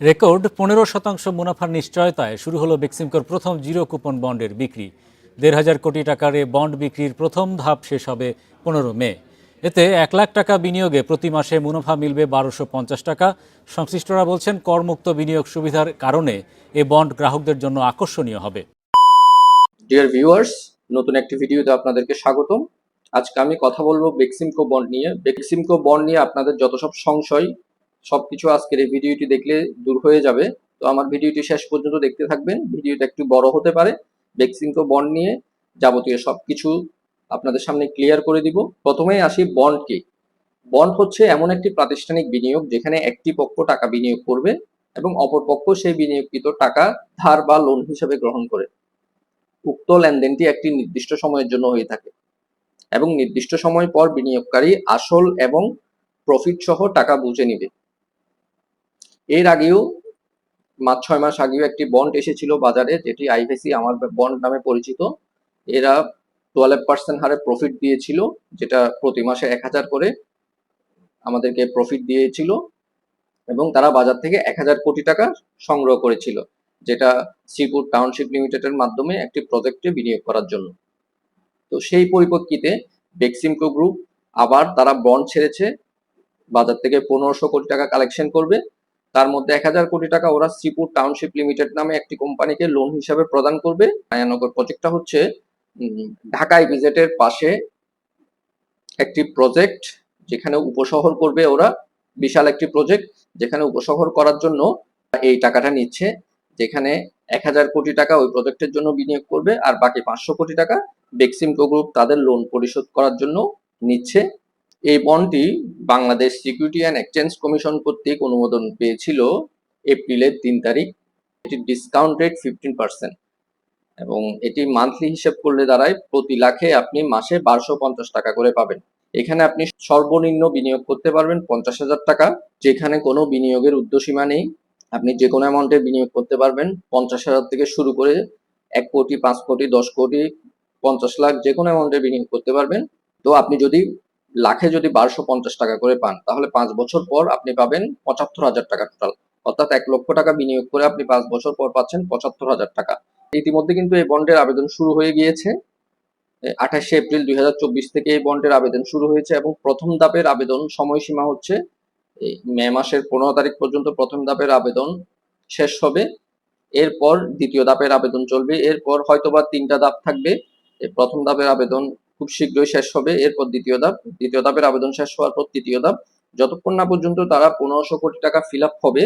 Record পনেরো শতাংশ মুনাফার নিশ্চয়তায় শুরু হলো বেক্সিমকোর প্রথম জিরো কুপন বন্ডের বিক্রি। দেড় হাজার কোটি টাকার এ বন্ড বিক্রির প্রথম ধাপ শেষ হবে পনেরো মে। এতে এক লাখ টাকা বিনিয়োগে প্রতি মাসে মুনাফা মিলবে বারোশো পঞ্চাশ টাকা। সংশ্লিষ্টরা বলছেন করমুক্ত বিনিয়োগ সুবিধার কারণে এ বন্ড গ্রাহকদের জন্য আকর্ষণীয় হবে। ডিয়ার ভিউয়ার্স নতুন একটি ভিডিওতে আপনাদেরকে স্বাগতম। আজকে আমি কথা বলব বেক্সিমকো বন্ড নিয়ে। বেক্সিমকো বন্ড নিয়ে আপনাদের যত সব সংশয় সবকিছু আজকের এই ভিডিওটি দেখলে দূর হয়ে যাবে। তো আমার ভিডিওটি শেষ পর্যন্ত দেখতে থাকবেন। ভিডিওটা একটু বড় হতে পারে। বেক্সিমকো বন্ড নিয়ে যাবতীয় সবকিছু আপনাদের সামনে ক্লিয়ার করে দিব। প্রথমেই আসি বন্ড কি। বন্ড হচ্ছে এমন একটি প্রাতিষ্ঠানিক বিনিয়োগ যেখানে একটি পক্ষ টাকা বিনিয়োগ করবে এবং অপর পক্ষ সেই বিনিয়োগকৃত টাকা ধার বা লোন হিসেবে গ্রহণ করে। উক্ত লেনদেনটি একটি নির্দিষ্ট সময়ের জন্য হয়ে থাকে এবং নির্দিষ্ট সময় পর বিনিয়োগকারী আসল এবং প্রফিট সহ টাকা বুঝে নিবে। এর আগেও মাস ছয় মাস আগেও একটি বন্ড এসেছিল বাজারে, যেটি আইভিসি আমার বন্ড নামে পরিচিত। এরা টুয়েলভ পার্সেন্ট হারে প্রফিট দিয়েছিল, যেটা প্রতি মাসে এক হাজার করে আমাদেরকে প্রফিট দিয়েছিল এবং তারা বাজার থেকে এক হাজার কোটি টাকা সংগ্রহ করেছিল, যেটা শ্রীপুর টাউনশিপ লিমিটেডের মাধ্যমে একটি প্রজেক্টে বিনিয়োগ করার জন্য। তো সেই পরিপ্রেক্ষিতে বেক্সিমকো গ্রুপ আবার তারা বন্ড ছেড়েছে, বাজার থেকে পনেরোশো কোটি টাকা কালেকশন করবে। তার মধ্যে এক হাজার কোটি টাকা ওরা শ্রীপুর টাউনশিপ লিমিটেড নামে একটি কোম্পানিকে লোন হিসাবে প্রদান করবে। মায়ানগর প্রজেক্টটা হচ্ছে ঢাকায় ভিজেটের পাশে একটি প্রজেক্ট যেখানে উপশহর করবে ওরা। বিশাল একটি প্রজেক্ট যেখানে উপশহর করার জন্য এই টাকাটা নিচ্ছে, যেখানে এক হাজার কোটি টাকা ওই প্রজেক্টের জন্য বিনিয়োগ করবে আর বাকি পাঁচশো কোটি টাকা বেক্সিমকো গ্রুপ তাদের লোন পরিশোধ করার জন্য নিচ্ছে। এই বন্ডটি Bangladesh security and exchange commission কর্তৃক অনুমোদন পেয়েছিল এপ্রিলের তিন তারিখ। এটি ডিসকাউন্ট রেট ফিফটিন পার্সেন্ট এবং এটি মান্থলি হিসেব করলে দাঁড়ায় প্রতি লাখে আপনি মাসে বারোশো পঞ্চাশ টাকা করে পাবেন। এখানে আপনি সর্বনিম্ন বিনিয়োগ করতে পারবেন পঞ্চাশ হাজার টাকা। যেখানে কোনো বিনিয়োগের উর্ধ্বসীমা নেই। আপনি যে কোনো অ্যামাউন্টে বিনিয়োগ করতে পারবেন। পঞ্চাশ হাজার থেকে শুরু করে এক কোটি, পাঁচ কোটি, দশ কোটি, পঞ্চাশ লাখ যে কোনো অ্যামাউন্টে বিনিয়োগ করতে পারবেন। তো আপনি যদি লাখে যদি বারোশো পঞ্চাশ টাকা করে পান, তাহলে পাঁচ বছর পর আপনি পাবেন পঁচাত্তর হাজার টাকা টোটাল অর্থাৎ এক লক্ষ টাকা বিনিয়োগ করে আপনি পাঁচ বছর পর পাচ্ছেন পঁচাত্তর হাজার টাকা। ইতিমধ্যে কিন্তু এই বন্ডের আবেদন শুরু হয়ে গিয়েছে। আঠাশে এপ্রিল দু হাজার চব্বিশ থেকে এই বন্ডের আবেদন শুরু হয়েছে এবং প্রথম ধাপের আবেদন সময়সীমা হচ্ছে মে মাসের পনেরো তারিখ পর্যন্ত প্রথম ধাপের আবেদন শেষ হবে। এরপর দ্বিতীয় ধাপের আবেদন চলবে। এরপর হয়তোবা তিনটা ধাপ থাকবে। প্রথম ধাপের আবেদন খুব শীঘ্রই শেষ হবে। এরপর দ্বিতীয় ধাপ। দ্বিতীয় ধাপের আবেদন শেষ হওয়ার পর তৃতীয় ধাপ। যতক্ষণ না পর্যন্ত তারা পনেরোশো কোটি টাকা ফিল আপ হবে,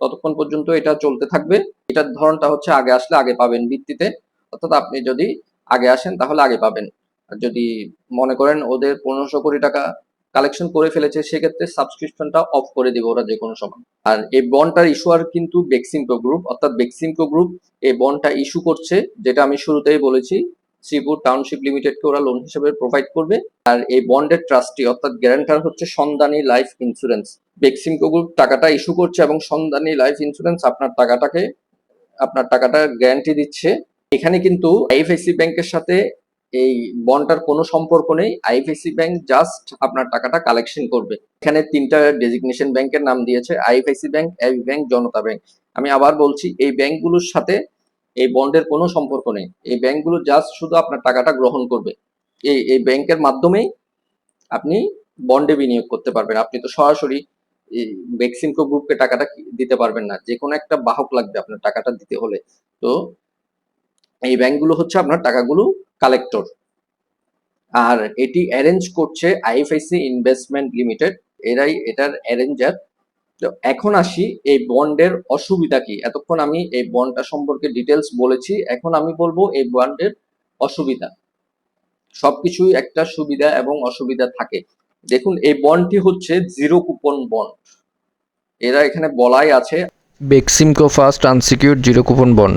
ততক্ষণ পর্যন্ত এটা চলতে থাকবে। এটার ধরনটা হচ্ছে আগে আসলে আগে পাবেন ভিত্তিতে। অর্থাৎ আপনি যদি আগে আসেন তাহলে আগে পাবেন। আর যদি মনে করেন ওদের পনেরোশো কোটি টাকা কালেকশন করে ফেলেছে, সেক্ষেত্রে সাবস্ক্রিপশনটা অফ করে দিবে ওরা যে কোনো সময়। আর এই বন্ডটার ইস্যুয়ার কিন্তু বেক্সিমকো গ্রুপ অর্থাৎ বেক্সিমকো গ্রুপ এই বন্ডটা ইস্যু করছে, যেটা আমি শুরুতেই বলেছি শ্রীপুর টাউনশিপ লিমিটেডকে ওরা লোন হিসেবে প্রোভাইড করবে। আর এই বন্ডের ট্রাস্টি অর্থাৎ গ্যারান্টার হচ্ছে Sandhani life insurance Beximco group টাকাটা ইস্যু করছে এবং সন্ধানী লাইফ ইন্স্যুরেন্স আপনার টাকাটাকে, আপনার টাকাটা গ্যারান্টি দিচ্ছে। এখানে কিন্তু আইএফআইসি ব্যাংকের সাথে এই বন্ডটার কোনো সম্পর্ক নেই। আইএফআইসি ব্যাংক জাস্ট আপনার টাকাটা কালেকশন করবে। এখানে তিনটা ডেজিগনেশন ব্যাংকের নাম দিয়েছে। IFIC bank AB bank Janata bank আমি আবার বলছি, এই ব্যাংকগুলোর সাথে এই বন্ডের কোনো সম্পর্ক নেই। এই ব্যাংকগুলো জাস্ট শুধু আপনার টাকাটা গ্রহণ করবে। এই এই ব্যাংকের মাধ্যমেই আপনি বন্ডে বিনিয়োগ করতে পারবেন। আপনি তো সরাসরি বেক্সিমকো গ্রুপকে টাকাটা দিতে পারবেন না। যে কোনো একটা বাহক লাগবে আপনার টাকাটা দিতে হলে। তো এই ব্যাংকগুলো হচ্ছে আপনার টাকাগুলো কালেক্টর আর এটি অ্যারেঞ্জ করছে আইএফআইসি ইনভেস্টমেন্ট লিমিটেড এরাই, এটার অ্যারেঞ্জার তো এখন আসি এই বন্ডের অসুবিধা কি? এতক্ষণ আমি এই বন্ডটা সম্পর্কে ডিটেলস বলেছি এখন আমি বলব এই বন্ডের অসুবিধা। সবকিছুই একটা সুবিধা এবং অসুবিধা থাকে। দেখুন এই বন্ডটি হচ্ছে জিরো কুপন বন্ড। এরা এখানে বলাই আছে Beximco first unsecured zero coupon bond.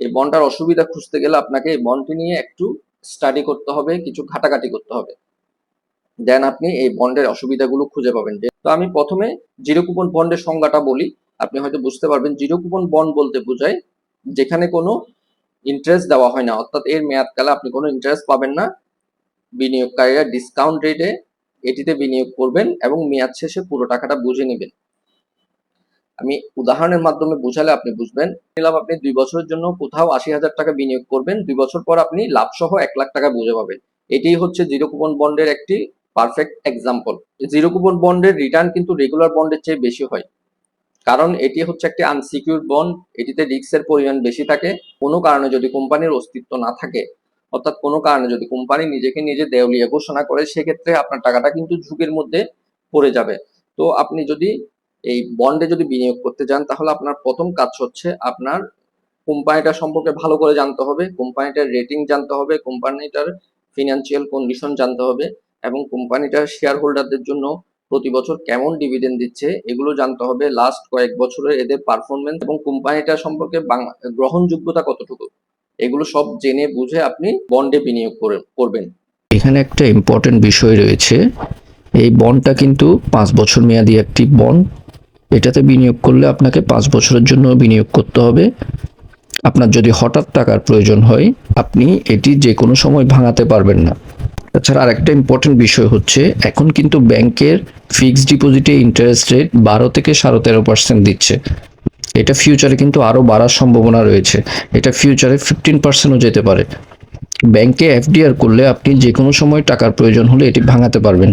এই বন্ডটার অসুবিধা খুঁজতে গেলে আপনাকে এই বন্ডটি নিয়ে একটু স্টাডি করতে হবে কিছু ঘাটাঘাটি করতে হবে। দেন আপনি এই বন্ডের অসুবিধাগুলো খুঁজে পাবেন। তো আমি প্রথমে জিরো কুপন বন্ডের সংজ্ঞাটা বলি। আপনি হয়তো বুঝতে পারবেন জিরো কুপন বন্ড বলতে বোঝায় যেখানে কোনো ইন্টারেস্ট দেওয়া হয় না। অর্থাৎ এর মেয়াদকালে আপনি কোনো ইন্টারেস্ট পাবেন না। বিনিয়োগকারীরা ডিসকাউন্ট রেটে এটিতে বিনিয়োগ করবেন এবং মেয়াদ শেষে পুরো টাকাটা বুঝে নেবেন। আমি উদাহরণের মাধ্যমে বোঝালে আপনি বুঝবেন নিলাম আপনি দুই বছরের জন্য কোথাও আশি হাজার টাকা বিনিয়োগ করবেন। দুই বছর পর আপনি লাভ সহ এক লাখ টাকা বুঝে পাবেন। এটাই হচ্ছে জিরো কুপন বন্ডের একটি পারফেক্ট এক্সাম্পল জিরো কুপন বন্ডের রিটার্ন কিন্তু রেগুলার বন্ডের চেয়ে বেশি হয়। কারণ এটি হচ্ছে একটি আনসিকিউর বন্ড এটিতে রিস্কের পরিমাণ বেশি থাকে। কোনো কারণে যদি কোম্পানির অস্তিত্ব না থাকে, অর্থাৎ কোনো কারণে যদি কোম্পানি নিজেকে নিজে দেউলিয়া ঘোষণা করে, সেক্ষেত্রে আপনার টাকাটা কিন্তু ঝুঁকির মধ্যে পড়ে যাবে। তো আপনি যদি এই বন্ডে যদি বিনিয়োগ করতে যান, তাহলে আপনার প্রথম কাজ হচ্ছে আপনার কোম্পানিটা সম্পর্কে ভালো করে জানতে হবে কোম্পানিটার রেটিং জানতে হবে কোম্পানিটার ফিনান্সিয়াল কন্ডিশন জানতে হবে। এবং কোম্পানিটা শেয়ার হোল্ডারদের জন্য প্রতি বছর কেমন ডিভিডেন্ড দিচ্ছে, এগুলো জানতে হবে লাস্ট কয়েক বছরের এদের পারফরমেন্স এবং কোম্পানিটা সম্পর্কে গ্রহণযোগ্যতা কতটুকু, এগুলো সব জেনে বুঝে আপনি বন্ডে বিনিয়োগ করে, করবেন। এখানে একটা ইম্পর্টেন্ট বিষয় রয়েছে, এই বন্ডটা কিন্তু পাঁচ বছর মেয়াদি একটি বন্ড এটাতে বিনিয়োগ করলে আপনাকে পাঁচ বছরের জন্য বিনিয়োগ করতে হবে। আপনার যদি হঠাৎ টাকার প্রয়োজন হয়, আপনি এটি যে কোনো সময় ভাঙাতে পারবেন না। তাছাড়া আরেকটা ইম্পর্টেন্ট বিষয় হচ্ছে, এখন কিন্তু ব্যাংকের ফিক্সড ডিপোজিটে ইন্টারেস্ট রেট বারো থেকে সাড়ে তেরো পার্সেন্ট দিচ্ছে। এটা ফিউচারে কিন্তু আরও বাড়ার সম্ভাবনা রয়েছে। এটা ফিউচারে ফিফটিন পার্সেন্টও যেতে পারে। ব্যাংকে এফডিআর করলে আপনি যে কোনো সময় টাকার প্রয়োজন হলে এটি ভাঙাতে পারবেন।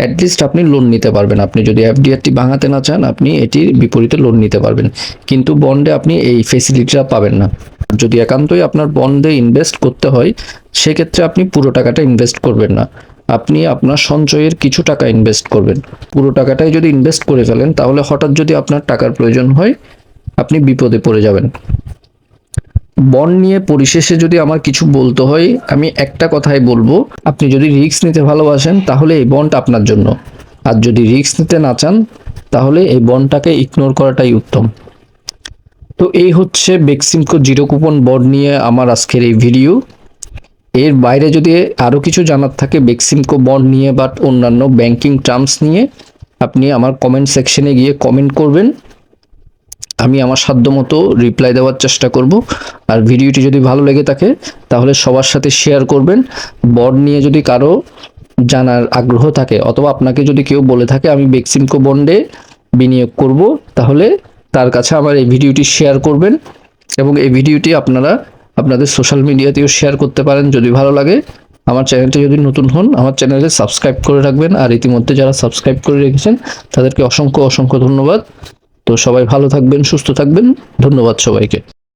অ্যাটলিস্ট আপনি লোন নিতে পারবেন। আপনি যদি এফডিআরটি ভাঙাতে না চান, আপনি এটির বিপরীতে লোন নিতে পারবেন। কিন্তু বন্ডে আপনি এই ফেসিলিটিটা পাবেন না। যদি একান্তই আপনার বন্ডে ইনভেস্ট করতে হয়, সেক্ষেত্রে আপনি পুরো টাকাটা ইনভেস্ট করবেন না। আপনি আপনার সঞ্চয়ের কিছু টাকা ইনভেস্ট করবেন। পুরো টাকাটাই যদি ইনভেস্ট করে ফেলেন, তাহলে হঠাৎ যদি আপনার টাকার প্রয়োজন হয়, আপনি বিপদে পড়ে যাবেন। বন্ড নিয়ে পরিশেষে যদি আমার কিছু বলতে হয়, আমি একটা কথাই বলব, আপনি যদি রিস্ক নিতে ভালোবাসেন, তাহলে এই বন্ড আপনার জন্য। আর যদি রিস্ক নিতে না চান, তাহলে এই বন্ডটাকে ইগনোর করাটাই উত্তম। তো এই হচ্ছে বেক্সিমকো জিরো কুপন বন্ড নিয়ে আমার আজকের এই ভিডিও এর বাইরে যদি আরও কিছু জানার থাকে বেক্সিমকো বন্ড নিয়ে বাট অন্যান্য ব্যাংকিং টার্মস নিয়ে, আপনি আমার কমেন্ট সেকশনে গিয়ে কমেন্ট করবেন। আমি আমার সাধ্যমতো রিপ্লাই দেওয়ার চেষ্টা করব। আর ভিডিওটি যদি ভালো লেগে থাকে, তাহলে সবার সাথে শেয়ার করবেন। বন্ড নিয়ে যদি কারও জানার আগ্রহ থাকে, অথবা আপনাকে যদি কেউ বলে থাকে, আমি বেক্সিমকো বন্ডে বিনিয়োগ করব, তাহলে তার কাছে আমার এই ভিডিওটি শেয়ার করবেন এবং এই ভিডিওটি আপনারা আপনাদের সোশ্যাল মিডিয়াতেও শেয়ার করতে পারেন যদি ভালো লাগে। আমার চ্যানেলটি যদি নতুন হন, আমার চ্যানেলে সাবস্ক্রাইব করে রাখবেন। আর ইতিমধ্যে যারা সাবস্ক্রাইব করে রেখেছেন, তাদেরকে অসংখ্য অসংখ্য ধন্যবাদ। তো সবাই ভালো থাকবেন, সুস্থ থাকবেন। ধন্যবাদ সবাইকে।